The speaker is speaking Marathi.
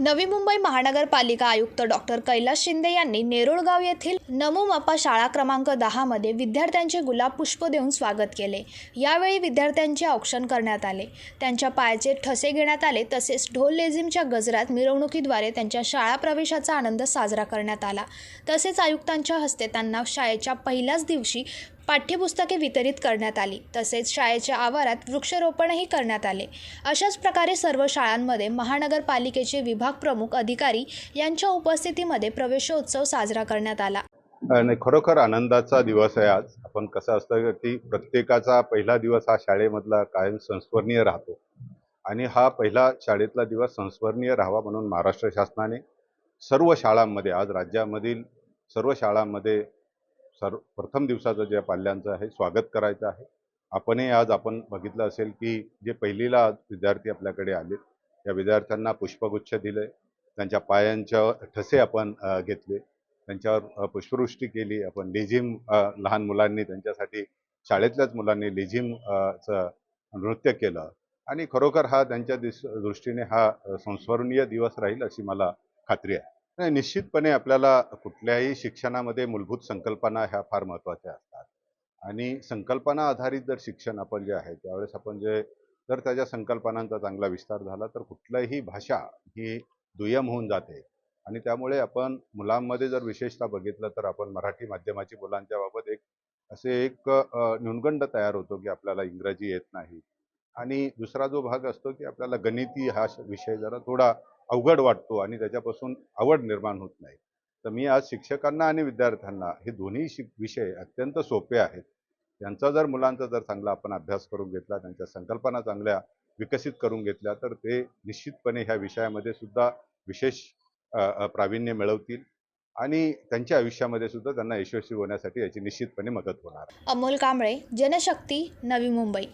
नवी मुंबई महानगरपालिका आयुक्त डॉक्टर कैलास शिंदे यांनी नेरुळगाव येथील नमोमापा शाळा क्रमांक दहामध्ये विद्यार्थ्यांचे गुलाब पुष्प देऊन स्वागत केले. यावेळी विद्यार्थ्यांचे औक्षण करण्यात आले. त्यांच्या पायाचे ठसे घेण्यात आले. तसेच ढोल लेझिमच्या गजरात मिरवणुकीद्वारे त्यांच्या शाळा प्रवेशाचा आनंद साजरा करण्यात आला. तसेच आयुक्तांच्या हस्ते त्यांना शाळेच्या पहिल्याच दिवशी पाठ्यपुस्तके वितरित करण्यात आली तसेच शाळेच्या आवारात वृक्षारोपणही करण्यात आले. अशाच प्रकारे सर्व शाळांमध्ये महानगरपालिकेचे विभाग प्रमुख अधिकारी यांच्या उपस्थितीमध्ये प्रवेशोत्सव साजरा करण्यात आला. आणि खरोखर आनंदाचा दिवस आहे आज. आपण कसं असतं की प्रत्येकाचा पहिला दिवस हा शाळेमधला कायम संस्मरणीय राहतो. आणि हा पहिला शाळेतला दिवस संस्मरणीय राहावा म्हणून महाराष्ट्र शासनाने सर्व शाळांमध्ये आज राज्यामधील सर्व शाळांमध्ये सर्व प्रथम दिवसाचं जे पाल्यांचं आहे स्वागत करायचं आहे. आपणही आज आपण बघितलं असेल की जे पहिलीला आज विद्यार्थी आपल्याकडे आले त्या विद्यार्थ्यांना पुष्पगुच्छ दिले त्यांच्या पायांच्या ठसे आपण घेतले. त्यांच्यावर पुष्पवृष्टी केली. आपण लेझिम लहान मुलांनी त्यांच्यासाठी शाळेतल्याच मुलांनी लेझिमचं नृत्य केलं. आणि खरोखर हा त्यांच्या दिस दृष्टीने हा संस्मरणीय दिवस राहील अशी मला खात्री आहे. नाही निश्चितपणे आपल्याला कुठल्याही शिक्षणामध्ये मूलभूत संकल्पना ह्या फार महत्त्वाच्या असतात. आणि संकल्पना आधारित जर शिक्षण आपण जे आहे त्यावेळेस आपण जे जर त्याच्या संकल्पनांचा चांगला विस्तार झाला तर कुठल्याही भाषा ही दुय्यम होऊन जाते. आणि त्यामुळे आपण मुलांमध्ये जर विशेषतः बघितलं तर आपण मराठी माध्यमाची मुलांच्या बाबत एक असे एक न्यूनगंड तयार होतो की आपल्याला इंग्रजी येत नाही. आणि दुसरा जो भाग असतो की आपल्याला गणिती हा विषय जरा थोडा अवघड वाटतो आणि त्याच्यापासून आवड निर्माण होत नाही. तर मी आज शिक्षकांना आणि विद्यार्थ्यांना हे दोन्ही शिक विषय अत्यंत सोपे आहेत. त्यांचा जर मुलांचा जर चांगला आपण अभ्यास करून घेतला त्यांच्या संकल्पना चांगल्या विकसित करून घेतल्या तर ते निश्चितपणे ह्या विषयामध्ये सुद्धा विशेष प्रावीण्य मिळवतील आणि त्यांच्या आयुष्यामध्ये सुद्धा त्यांना यशस्वी होण्यासाठी याची निश्चितपणे मदत होणार अमोल कांबळे जनशक्ती नवी मुंबई.